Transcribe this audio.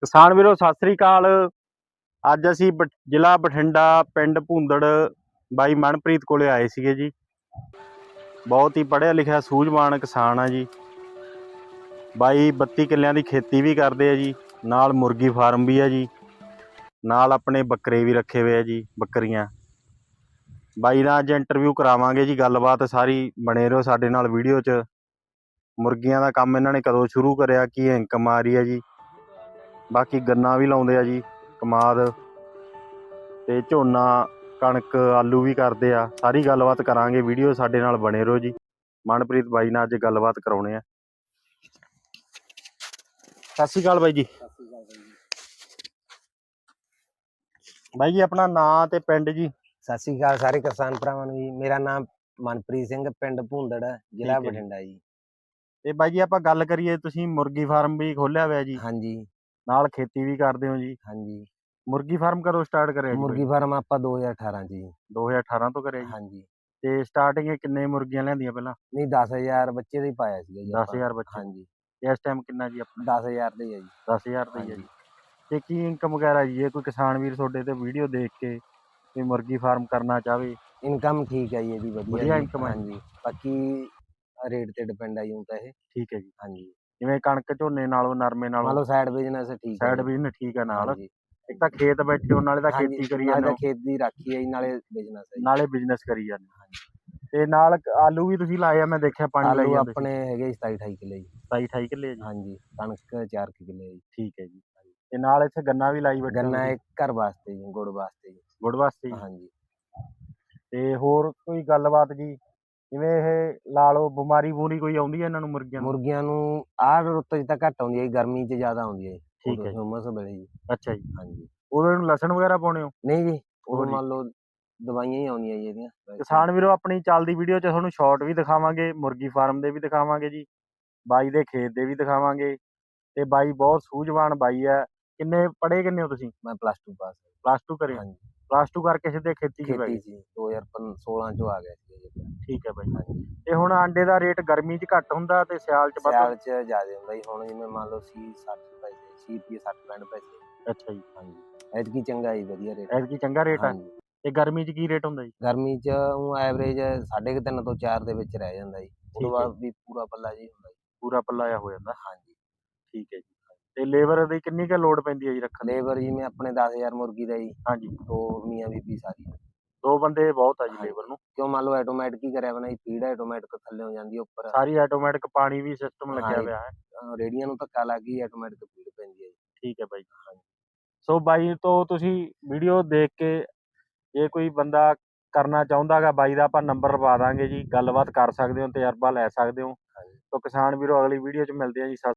ਕਿਸਾਨ ਵੀਰੋ, ਸਤਿ ਸ੍ਰੀ ਅਕਾਲ। ਅੱਜ ਅਸੀਂ ਬਠ- ਜ਼ਿਲ੍ਹਾ ਬਠਿੰਡਾ ਪਿੰਡ ਭੂੰਦੜ ਬਾਈ ਮਨਪ੍ਰੀਤ ਕੋਲੇ ਆਏ ਸੀਗੇ ਜੀ। ਬਹੁਤ ਹੀ ਪੜ੍ਹਿਆ ਲਿਖਿਆ ਸੂਝਵਾਨ ਕਿਸਾਨ ਆ ਜੀ। ਬਾਈ 32 ਕਿੱਲਿਆਂ ਦੀ ਖੇਤੀ ਵੀ ਕਰਦੇ ਆ ਜੀ, ਨਾਲ ਮੁਰਗੀ ਫਾਰਮ ਵੀ ਆ ਜੀ, ਨਾਲ ਆਪਣੇ ਬੱਕਰੇ ਵੀ ਰੱਖੇ ਹੋਏ ਆ ਜੀ, ਬੱਕਰੀਆਂ। ਬਾਈ ਨਾਲ ਅੱਜ ਇੰਟਰਵਿਊ ਕਰਾਵਾਂਗੇ ਜੀ, ਗੱਲਬਾਤ ਸਾਰੀ ਬਣੇ ਰਹੋ ਸਾਡੇ ਨਾਲ ਵੀਡੀਓ 'ਚ। ਮੁਰਗੀਆਂ ਦਾ ਕੰਮ ਇਹਨਾਂ ਨੇ ਕਦੋਂ ਸ਼ੁਰੂ ਕਰਿਆ, ਕੀ ਇਨਕਮ ਆ ਰਹੀ ਹੈ ਜੀ। ਬਾਕੀ ਗੰਨਾ ਵੀ ਲਾਉਂਦੇ ਆ ਜੀ ਕਮਾਦ ਤੇ ਝੋਨਾ ਕਣਕ ਆਲੂ ਵੀ ਕਰਦੇ ਆ। ਸਾਰੀ ਗੱਲਬਾਤ ਕਰਾਂਗੇ ਵੀਡੀਓ ਸਾਡੇ ਨਾਲ ਬਣੇ ਰਹੋ ਜੀ। ਮਨਪ੍ਰੀਤ ਬਾਈ ਨਾਲ ਅੱਜ ਗੱਲਬਾਤ ਕਰਾਉਣੇ ਆ। ਸਤਿ ਸ਼੍ਰੀ ਅਕਾਲ ਬਾਈ ਜੀ। ਬਾਈ ਜੀ ਆਪਣਾ ਨਾਂ ਤੇ ਪਿੰਡ ਜੀ। ਸਤਿ ਸ਼੍ਰੀ ਅਕਾਲ ਸਾਰੇ ਕਿਸਾਨ ਭਰਾਵਾਂ ਨੂੰ ਜੀ। ਮੇਰਾ ਨਾਮ ਮਨਪ੍ਰੀਤ ਸਿੰਘ ਪਿੰਡ ਭੂੰਦੜ ਜ਼ਿਲ੍ਹਾ। ਬਠਿੰਡਾ ਜੀ। ਤੇ ਬਾਈ ਜੀ ਆਪਾਂ ਗੱਲ ਕਰੀਏ ਤੁਸੀਂ ਮੁਰਗੀ ਫਾਰਮ ਵੀ ਖੋਲਿਆ ਹੋਇਆ ਜੀ। ਹਾਂਜੀ। ਨਾਲ ਖੇਤੀ ਵੀ ਕਰਦੇ ਹੋ ਜੀ। ਹਾਂਜੀ। ਮੁਰਗੀ ਫਾਰਮ ਕਦੋਂ ਸਟਾਰਟ ਕਰਿਆ ਜੀ? ਮੁਰਗੀ ਫਾਰਮ ਆਪਾਂ 2018 ਚ ਜੀ। 2018 ਤੋਂ ਕਰਿਆ ਜੀ। ਹਾਂਜੀ। ਤੇ ਸਟਾਰਟਿੰਗ ਕਿੰਨੇ ਮੁਰਗੀਆਂ ਲਿਆਂਦੀਆਂ ਪਹਿਲਾਂ? ਨਹੀਂ 10000 ਬੱਚੇ ਦਾ ਹੀ ਪਾਇਆ ਸੀਗਾ ਜੀ ਆਪਾਂ। 10000 ਬੱਚੇ। ਹਾਂਜੀ। ਤੇ ਇਸ ਟਾਈਮ ਕਿੰਨਾ ਜੀ ਆਪਣਾ? 10000 ਦੇ ਹੀ ਆ ਜੀ। 10000 ਦਾ ਹੀ ਹੈ ਜੀ। ਤੇ ਕੀ ਇਨਕਮ ਵਗੈਰਾ ਜੀ? ਜੇ ਕੋਈ ਕਿਸਾਨ ਵੀਰ ਤੁਹਾਡੇ ਤੇ ਵੀਡੀਓ ਦੇਖ ਕੇ ਕੋਈ ਮੁਰਗੀ ਫਾਰਮ ਕਰਨਾ ਚਾਹਵੇ ਇਨਕਮ ਠੀਕ ਹੈ ਜੀ ਇਹਦੀ ਵਧੀਆ ਵਧੀਆ ਜੀ। income ਹੈ। ਹਾਂਜੀ। ਬਾਕੀ ਰੇਟ ਤੇ ਡਿਪੈਂਡ ਆ ਜੀ ਹੁਣ ਤਾਂ ਇਹ। ਠੀਕ ਹੈ ਜੀ। ਹਾਂਜੀ। ਜਿਵੇਂ ਕਣਕ ਝੋਨੇ ਨਾਲੋਂ ਨਰਮੇ ਮੰਨ ਨਾਲੋਂ ਲਓ ਸਾਈਡ ਬਿਜ਼ਨਸ ਠੀਕ ਹੈ ਸਾਈਡ। ਬਿਜ਼ਨਸ ਠੀਕ ਹੈ ਨਾਲ। ਹਾਂਜੀ। ਇੱਕ ਤਾਂ ਖੇਤ ਬੈਠੇ ਹੋ ਨਾਲੇ ਤਾਂ ਹਾਂਜੀ, ਖੇਤੀ ਕਰੀ ਨਾਲੇ ਜਾਂਦੇ ਤਾਂ ਹੋ। ਖੇਤ ਦੀ ਰਾਖੀ ਹੈ ਜੀ, ਨਾਲੇ ਬਿਜ਼ਨਸ ਹੈ ਜੀ। ਨਾਲੇ ਬਿਜ਼ਨਸ ਕਰੀ ਜਾਂਦੇ ਹੋ। ਤੇ ਨਾਲ ਕ- ਆਲੂ ਵੀ ਤੁਸੀਂ ਲਾਏ ਆ ਮੈਂ ਦੇਖਿਆ ਪਾਣੀ ਲਾਈ ਆਲੂ ਜਾਂਦੇ ਆਪਣੇ ਹੈਗੇ 27 28 ਕਿੱਲੇ ਜੀ। 27 28 ਕਿੱਲੇ ਜੀ। ਹਾਂਜੀ ਕਣਕ 4 ਕਿੱਲੇ ਜੀ। ਠੀਕ ਹੈ ਜੀ। ਤੇ ਨਾਲ ਇੱਥੇ ਗੰਨਾ ਵੀ ਲਾਈ ਬੈਠੇ ਹੋ ਗੰਨਾ ਤੁਸੀਂ। ਇੱਕ ਘਰ ਵਾਸਤੇ ਜੀ ਗੁੜ ਵਾਸਤੇ ਜੀ। ਗੁੜ ਵਾਸਤੇ ਜੀ। ਹਾਂਜੀ। ਤੇ ਹੋਰ ਕੋਈ ਗੱਲਬਾਤ ਜੀ? ਜਿਵੇਂ ਇਹ ਲਾ ਲਓ ਬਿਮਾਰੀ ਬੂਰੀ ਕੋਈ ਆਉਂਦੀ ਹੈ ਇਹਨਾਂ ਨੂੰ ਮੁਰਗੀਆਂ ਨੂੰ? ਮੁਰਗੀਆਂ ਨੂੰ ਆਹ ਰੁੱਤ 'ਚ ਤਾਂ ਘੱਟ ਆਉਂਦੀ ਹੈ ਜੀ, ਗਰਮੀ 'ਚ ਜ਼ਿਆਦਾ ਆਉਂਦੀ ਹੈ ਠੀਕ ਹੈ ਜੀ। ਹਿਊਮਸ ਵੇਲੇ ਜੀ। ਅੱਛਾ ਜੀ। ਹਾਂਜੀ। ਉਹਦੇ ਨੂੰ ਲਸਣ ਵਗੈਰਾ ਪਾਉਣੇ ਹੋ? ਨਹੀਂ ਜੀ ਉਹ ਜੀ। ਮੰਨ ਲਓ ਦਵਾਈਆਂ ਹੀ ਆਉਂਦੀਆਂ ਜੀ ਇਹਦੀਆਂ। ਕਿਸਾਨ ਵੀਰੋ ਆਪਣੀ ਚੱਲਦੀ ਵੀਡੀਓ 'ਚ ਤੁਹਾਨੂੰ ਸ਼ਾਰਟ ਵੀ ਦਿਖਾਵਾਂਗੇ ਮੁਰਗੀ ਫਾਰਮ ਦੇ ਵੀ ਦਿਖਾਵਾਂਗੇ ਜੀ ਬਾਈ ਦੇ ਖੇਤ ਦੇ ਵੀ ਦਿਖਾਵਾਂਗੇ ਤੇ ਬਾਈ ਬਹੁਤ ਸੂਝਵਾਨ ਬਾਈ ਹੈ। ਕਿੰਨੇ ਪੜ੍ਹੇ ਕਿੰਨੇ ਹੋ ਤੁਸੀਂ? ਮੈਂ ਪਲੱਸ 2 ਪਾਸ ਪਲੱਸ 2 ਕਰੇ ਹਾਂਜੀ। ਪਲੱਸ 2 ਕਰਕੇ ਸਿੱਧੇ ਖੇਤੀ 'ਚ ਪੈ ਖੇਤੀ ਗਏ। ਸੀ 2016 ਚ ਆ ਗਿਆ ਸੀ ਠੀਕ ਹੈ ਬਾਈ। ਹਾਂਜੀ। ਤੇ ਹੁਣ ਆਂਡੇ ਦਾ ਰੇਟ ਗਰਮੀ 'ਚ ਘੱਟ ਹੁੰਦਾ ਤੇ ਸਿਆਲ 'ਚ ਵੱਧ ਸਿਆਲ 'ਚ ਜ਼ਿਆਦਾ ਹੁੰਦਾ ਜੀ। ਹੁਣ ਜਿਵੇਂ ਮੰਨ ਲਓ ਸੀ 60 ਪੈਸੇ ਸੀ ਰੁਪਏ 60 ਪੈਣ ਪੈਸੇ ਅੱਛਾ ਜੀ। ਹਾਂਜੀ। ਐਤਕੀ ਚੰਗਾ ਜੀ ਵਧੀਆ ਰੇਟ। ਐਤਕੀ ਚੰਗਾ ਰੇਟ ਆ? ਹਾਂਜੀ। ਤੇ ਗਰਮੀ 'ਚ ਕੀ ਰੇਟ ਹੁੰਦਾ ਜੀ? ਗਰਮੀ 'ਚ ਉਹ ਐਵਰੇਜ 3.5 ਤੋਂ 4 ਦੇ ਵਿੱਚ ਰਹਿ ਜਾਂਦਾ ਜੀ। ਠੀਕ ਉਦੋਂ ਹੈ। ਬਾਅਦ ਵੀ ਪੂਰਾ ਪੱਲਾ ਜੀ ਹੁੰਦਾ ਜੀ। ਪੂਰਾ ਪੱਲਾ ਜਿਹਾ ਹੋ ਜਾਂਦਾ। ਹਾਂਜੀ। ਠੀਕ ਹੈ ਜੀ। ਤੇ ਲੇਬਰ ਦੀ ਕਿੰਨੀ ਕੁ ਲੋਡ ਪੈਂਦੀ ਹੈ ਜੀ ਰੱਖਣ ਦੀ? ਲੇਬਰ ਜਿਵੇਂ ਆਪਣੇ 10000 ਮੁਰਗੀ ਦਾ ਜੀ। ਹਾਂਜੀ। ਦੋ ਮੀਆਂ ਬੀਬੀ ਸਾਰੀ। ਦੋ ਬੰਦੇ ਬਹੁਤ ਆ ਜੀ। ਲੇਬਰ ਨੂੰ। ਕਿਉਂ ਮੰਨ ਲਓ ਆਟੋਮੈਟਿਕ ਹੀ ਕਰਿਆ ਬਣਾ ਫੀਡ ਆਟੋਮੈਟਿਕ ਥੱਲੇ ਹੋ ਜਾਂਦੀ ਹੈ ਉੱਪਰ। ਸਾਰੀ ਆਟੋਮੈਟਿਕ ਪਾਣੀ ਵੀ ਸਿਸਟਮ ਲੱਗਿਆ। ਹੋਇਆ ਹੈ। ਰੇੜੀਆਂ ਨੂੰ ਧੱਕਾ ਲੱਗ ਗਈ ਆਟੋਮੈਟਿਕ ਫੀਡ ਪੈਂਦੀ ਹੈ ਜੀ। ਠੀਕ ਹੈ ਬਾਈ। ਸੋ ਬਾਈ ਤੋਂ ਤੁਸੀਂ ਵੀਡੀਓ ਦੇਖ ਕੇ ਜੇ ਕੋਈ ਬੰਦਾ ਕਰਨਾ ਚਾਹੁੰਦਾਗਾ ਬਾਈ ਦਾ ਆਪਾਂ ਨੰਬਰ ਪਾ ਦਾਂਗੇ ਜੀ। ਗੱਲਬਾਤ ਕਰ ਸਕਦੇ ਹੋ ਤਜਰਬਾ ਲੈ ਸਕਦੇ ਹੋ। ਤੋ ਕਿਸਾਨ ਵੀਰੋ ਅਗਲੀ ਵੀਡੀਓ 'ਚ ਮਿਲਦੇ ਆ ਜੀ।